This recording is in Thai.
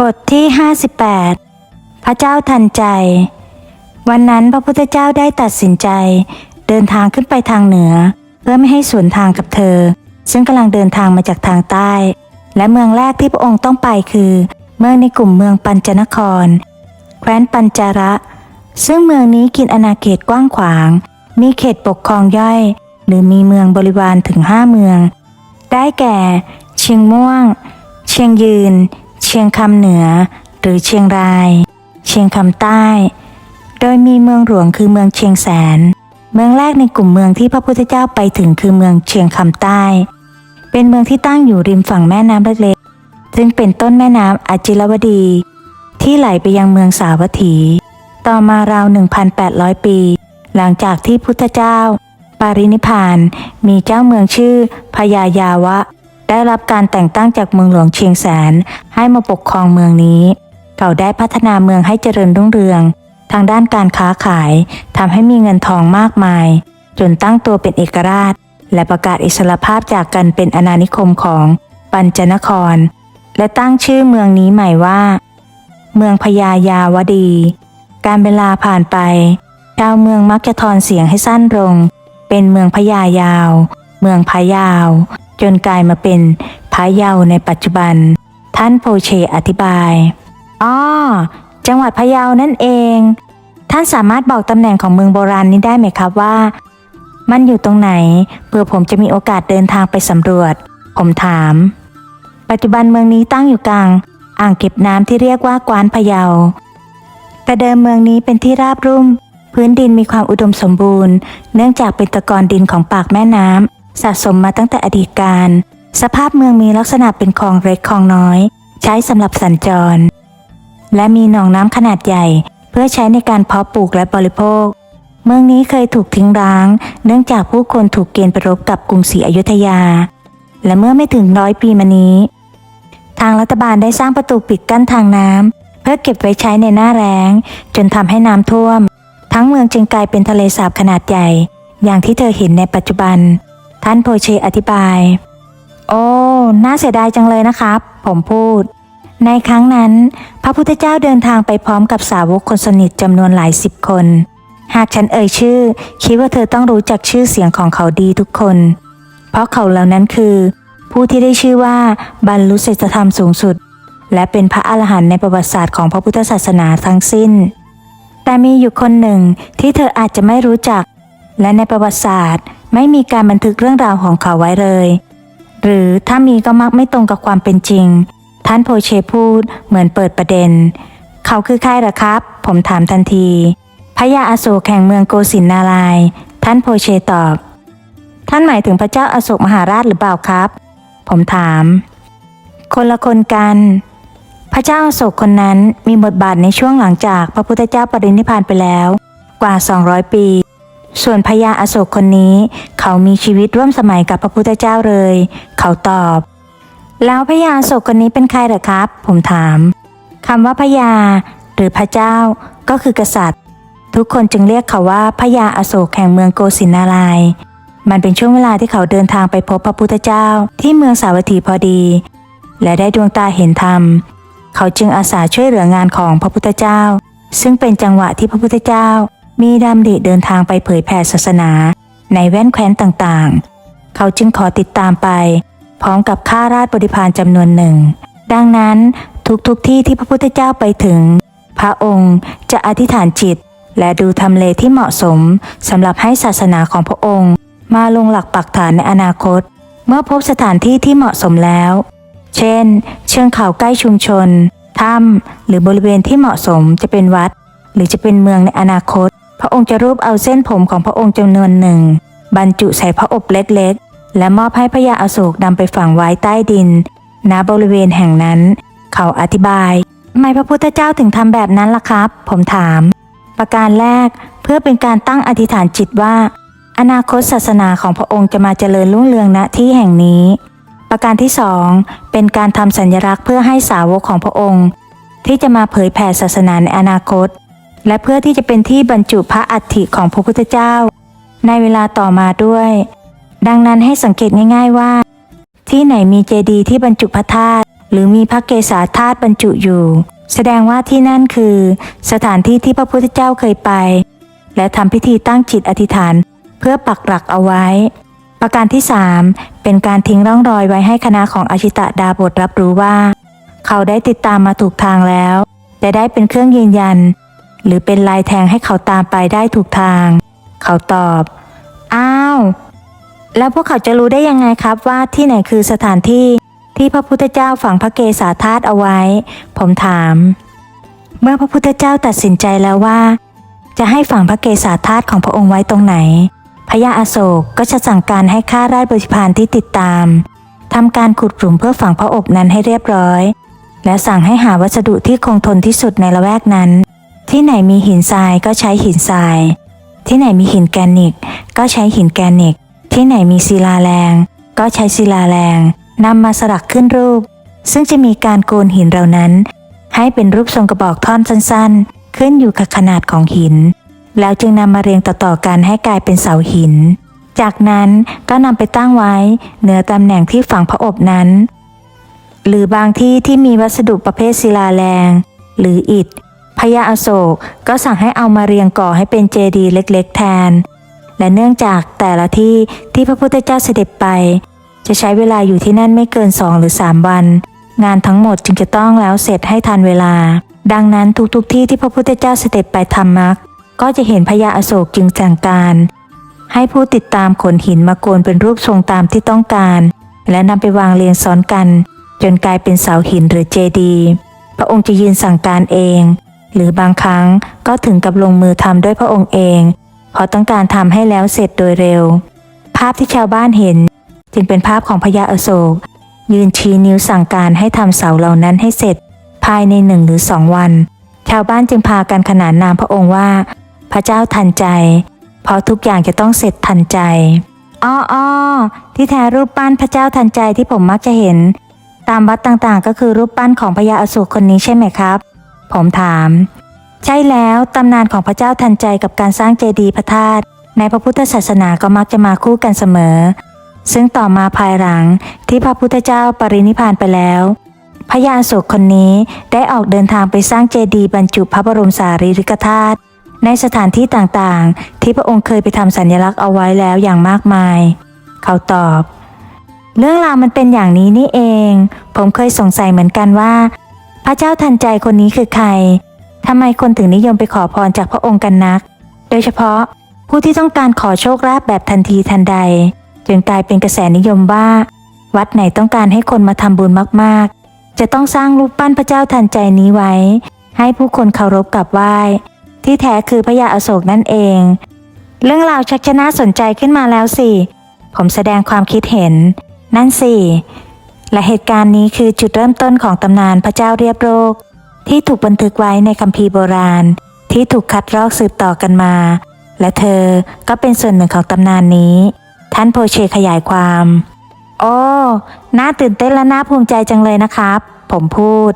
บทที่ 58 พระเจ้าทันใจ วันนั้นพระพุทธเจ้าได้ตัดสินใจ เดินทางขึ้นไปทางเหนือ เพื่อไม่ให้สวนทางกับเธอ ซึ่งกำลังเดินทางมาจากทางใต้ และเมืองแรกที่พระองค์ต้องไปคือ เมืองในกลุ่มเมืองปัญจนคร แคว้นปัญจาระ ซึ่งเมืองนี้กินอาณาเขตกว้างขวาง มีเขตปกครองย่อย หรือมีเมืองบริวารถึงห้าเมือง ได้แก่ เชียงม่วง เชียงยืนเชียงคำเหนือ หรือเชียงราย เชียงคำใต้ โดยมีเมืองหลวงคือเมืองเชียงแสน เมืองแรกในกลุ่มเมืองที่พระพุทธเจ้าไปถึงคือเมืองเชียงคำใต้ เป็นเมืองที่ตั้งอยู่ริมฝั่งแม่น้ำเล็กๆซึ่งเป็นต้นแม่น้ำอจิรวดี ที่ไหลไปยังเมืองสาวัตถี ต่อมาราว 1,800 ปี หลังจากที่พุทธเจ้า ปารินิพพานมีเจ้าเมืองชื่อพญายาวะ ได้รับการแต่งตั้งจากเมืองหลวงเชียงแสนให้มาปกครองเมืองนี้ เขาได้พัฒนาเมืองให้เจริญรุ่งเรือง ทางด้านการค้าขายทำให้มีเงินทองมากมาย จนตั้งตัวเป็นเอกราช และประกาศอิสรภาพจากกันเป็นอาณานิคมของปัญจนคร และตั้งชื่อเมืองนี้ใหม่ว่า เมืองพญายาวดี การเวลาผ่านไป ชาวเมืองมักจะทอนเสียงให้สั้นลง เป็นเมืองพญายาว เมืองพะยาว จนกลายมาเป็นพะเยาในปัจจุบัน ท่านโพเชอธิบายอ้อจังหวัดพะเยานั่นเอง ท่านสามารถบอกตำแหน่งของเมืองโบราณนี้ได้ไหมครับว่า มันอยู่ตรงไหนเพื่อผมจะมีโอกาสเดินทางไปสำรวจ ผมถาม ปัจจุบันเมืองนี้ตั้งอยู่กลาง อ่างเก็บน้ำที่เรียกว่ากวานพะเยาแต่เดิมเมืองนี้เป็นที่ราบรุ่ม พื้นดินมีความอุดมสมบูรณ์ เนื่องจากเป็นตะกอนดินของปากแม่น้ำ สะสมมาตั้งแต่อดีตการ สภาพเมืองมีลักษณะเป็นคลองเล็กคลองน้อย ใช้สำหรับสัญจร และมีหนองน้ำขนาดใหญ่ เพื่อใช้ในการเพาะปลูกและบริโภค เมืองนี้เคยถูกทิ้งร้าง เนื่องจากผู้คนถูกเกณฑ์ไปรบกับกรุงศรีอยุธยา และเมื่อไม่ถึงร้อยปีมานี้ ทางรัฐบาลได้สร้างประตูปิดกั้นทางน้ำเพื่อเก็บไว้ใช้ในหน้าแล้ง จนทำให้น้ำท่วม ทั้งเมืองจึงกลายเป็นทะเลสาบขนาดใหญ่ อย่างที่เธอเห็นในปัจจุบัน ท่านโพเชอธิบาย โอ้ น่าเสียดายจังเลยนะครับ ผมพูด ในครั้งนั้น พระพุทธเจ้าเดินทางไปพร้อมกับสาวกคนสนิทจำนวนหลายสิบคน หากฉันเอ่ยชื่อ คิดว่าเธอต้องรู้จักชื่อเสียงของเขาดีทุกคน เพราะเขาเหล่านั้นคือ ผู้ที่ได้ชื่อว่าบรรลุศรษฐธรรมสูงสุด และเป็นพระอรหันต์ในประวัติศาสตร์ของพระพุทธศาสนาทั้งสิ้น แต่มีอยู่คนหนึ่งที่เธออาจจะไม่รู้จักและในประวัติศาสตร์ ไม่มีการบันทึกเรื่องราวของเขาไว้เลย หรือถ้ามีก็มักไม่ตรงกับความเป็นจริง ท่านโพเชพูดเหมือนเปิดประเด็น เขาคือใครเหรอครับ ผมถามทันทีพระยาอโศกแห่งเมืองโกสินนาราย ท่านโพเชตอบ ท่านหมายถึงพระเจ้าอโศกมหาราชหรือเปล่าครับ ผมถาม คนละคนกัน พระเจ้าอโศกคนนั้นมีบทบาทในช่วงหลังจากพระพุทธเจ้าปรินิพพานไปแล้ว กว่า 200 ปี ส่วนพญาอโศกคนนี้ เขามีชีวิตร่วมสมัยกับพระพุทธเจ้าเลย เขาตอบ แล้วพญาอโศกคนนี้เป็นใครเหรอครับ ผมถามคำว่าพญาหรือพระเจ้าก็คือกษัตริย์ ทุกคนจึงเรียกเขาว่าพญาอโศกแห่งเมืองโกสินาราย มันเป็นช่วงเวลาที่เขาเดินทางไปพบพระพุทธเจ้าที่เมืองสาวัตถีพอดี และได้ดวงตาเห็นธรรม เขาจึงอาสาช่วยเหลืองานของพระพุทธเจ้า ซึ่งเป็นจังหวะที่พระพุทธเจ้า มีดำริเดินทางไปเผยแผ่ศาสนา ในแว่นแคว้นต่างๆ เขาจึงขอติดตามไป พร้อมกับข้าราชบริพารจำนวนหนึ่ง ดังนั้นทุกๆทที่ที่พระพุทธเจ้าไปถึง พระองค์จะอธิษฐานจิต และดูทำเลที่เหมาะสมสำหรับให้ศาสนาของพระองค์ มาลงหลักปักฐานในอนาคต เมื่อพบสถานที่ที่เหมาะสมแล้ว เช่น เชิงเขาใกล้ชุมชนถ้ำหรือบริเวณที่เหมาะสมจะเป็นวัด หรือจะเป็นเมืองในอนาคต พระองค์จะรูปเอาเส้นผมของพระองค์จำนวนหนึ่ง บรรจุใส่พระอบเล็กๆ และมอบให้พระยาอโศกนำไปฝังไว้ใต้ดิน ณบริเวณแห่งนั้น เขาอธิบายทำไมพระพุทธเจ้าถึงทำแบบนั้นล่ะครับ ผมถาม ประการแรกเพื่อเป็นการตั้งอธิษฐานจิตว่า อนาคตศาสนาของพระองค์จะมาเจริญรุ่งเรืองณที่แห่งนี้ ประการที่สองเป็นการทำสัญลักษณ์เพื่อให้สาวกของพระองค์ ที่จะมาเผยแผ่ศาสนาในอนาคต และเพื่อที่จะเป็นที่บรรจุพระอัฐิของพระพุทธเจ้า ในเวลาต่อมาด้วย ดังนั้นให้สังเกตง่าย ๆว่า ที่ไหนมีเจดีย์ที่บรรจุพระธาตุหรือมีพระเกศาธาตุบรรจุอยู่ แสดงว่าที่นั่นคือ สถานที่ที่พระพุทธเจ้าเคยไป และทำพิธีตั้งจิตอธิษฐาน เพื่อปักหลักเอาไว้ ประการที่ 3 เป็นการทิ้งร่องรอยไว้ให้คณะของอชิตะดาบทรับรู้ว่า เขาได้ติดตามมาถูกทางแล้ว แต่ได้เป็นเครื่องยืนยัน หรือเป็นลายแทงให้เขาตามไปได้ถูกทาง เขาตอบ อ้าว แล้วพวกเขาจะรู้ได้ยังไงครับว่าที่ไหนคือสถานที่ที่พระพุทธเจ้าฝังพระเกศาธาตุเอาไว้ ผมถาม เมื่อพระพุทธเจ้าตัดสินใจแล้วว่า จะให้ฝังพระเกศาธาตุของพระองค์ไว้ตรงไหน พญาอโศกก็จะสั่งการให้ข้าราชบริพารที่ติดตามทำการขุดหลุมเพื่อฝังพระอบนั้นให้เรียบร้อย และสั่งให้หาวัสดุที่คงทนที่สุดในละแวกนั้น ที่ไหนมีหินทรายก็ใช้หินทราย ที่ไหนมีหินแกรนิตก็ใช้หินแกรนิตที่ไหนมีศิลาแรง ก็ใช้ศิลาแรงนำมาสลักขึ้นรูป ซึ่งจะมีการโกนหินเหล่านั้น ให้เป็นรูปทรงกระบอกท่อนสั้นๆ ขึ้นอยู่กับขนาดของหิน แล้วจึงนำมาเรียงต่อๆกันให้กลายเป็นเสาหิน จากนั้นก็นำไปตั้งไว้เหนือตำแหน่งที่ฝังพระอบนั้น หรือบางที่ที่มีวัสดุประเภทศิลาแรง หรืออิฐ พญาอโศกก็สั่งให้เอามาเรียงก่อให้เป็นเจดีย์เล็กๆ แทน และเนื่องจากแต่ละที่ที่พระพุทธเจ้าเสด็จไป จะใช้เวลาอยู่ที่นั่นไม่เกินสองหรือสามวัน งานทั้งหมดจึงจะต้องแล้วเสร็จให้ทันเวลา ดังนั้นทุกๆทที่ที่พระพุทธเจ้าเสด็จไปทำมักก็จะเห็นพญาอโศกจึงสั่งการ ให้ผู้ติดตามขนหินมาโกนเป็นรูปทรงตามที่ต้องการ และนำไปวางเรียงซ้อนกัน จนกลายเป็นเสาหินหรือเจดีย์พระองค์จะยืนสั่งการเอง หรือบางครั้งก็ถึงกับลงมือทำด้วยพระองค์เอง เพราะต้องการทำให้แล้วเสร็จโดยเร็ว ภาพที่ชาวบ้านเห็น จึงเป็นภาพของพญาอโศก ยืนชี้นิ้วสั่งการให้ทำเสาเหล่านั้นให้เสร็จ ภายในหนึ่งหรือสองวัน ชาวบ้านจึงพากันขนานนามพระองค์ว่า พระเจ้าทันใจ เพราะทุกอย่างจะต้องเสร็จทันใจอ้อออที่แท้รูปปั้นพระเจ้าทันใจที่ผมมักจะเห็น ตามวัดต่างๆ ก็คือรูปปั้นของพญาอโศกคนนี้ใช่ไหมครับ ผมถาม ใช่แล้วตำนานของพระเจ้าทันใจกับการสร้างเจดีย์พระธาตุในพระพุทธศาสนาก็มักจะมาคู่กันเสมอ ซึ่งต่อมาภายหลังที่พระพุทธเจ้าปรินิพานไปแล้วพญาอโศกคนนี้ได้ออกเดินทางไปสร้างเจดีย์บรรจุพระบรมสารีริกธาตุในสถานที่ต่างๆ ที่พระองค์เคยไปทำสัญลักษณ์เอาไว้แล้วอย่างมากมาย เขาตอบ เรื่องราวมันเป็นอย่างนี้นี่เอง ผมเคยสงสัยเหมือนกันว่า พระเจ้าทันใจคนนี้คือใครทำไมคนถึงนิยมไปขอพรจากพระองค์กันนัก โดยเฉพาะผู้ที่ต้องการขอโชคลาภแบบทันทีทันใด จนกลายเป็นกระแสนิยมว่า วัดไหนต้องการให้คนมาทำบุญมากๆ จะต้องสร้างรูปปั้นพระเจ้าทันใจนี้ไว้ ให้ผู้คนเคารพกราบไหว้ ที่แท้คือพระยาอโศกนั่นเอง เรื่องราวชักจะน่าสนใจขึ้นมาแล้วสิ ผมแสดงความคิดเห็น นั่นสิ และเหตุการณ์นี้คือจุดเริ่มต้นของตำนานพระเจ้าเรียบโรค ที่ถูกบันทึกไว้ในคัมภีร์โบราณ ที่ถูกคัดลอกสืบต่อกันมา และเธอก็เป็นส่วนหนึ่งของตำนานนี้ ท่านโพเชขยายความ โอ้ น่าตื่นเต้นและน่าภูมิใจจังเลยนะครับ ผมพูด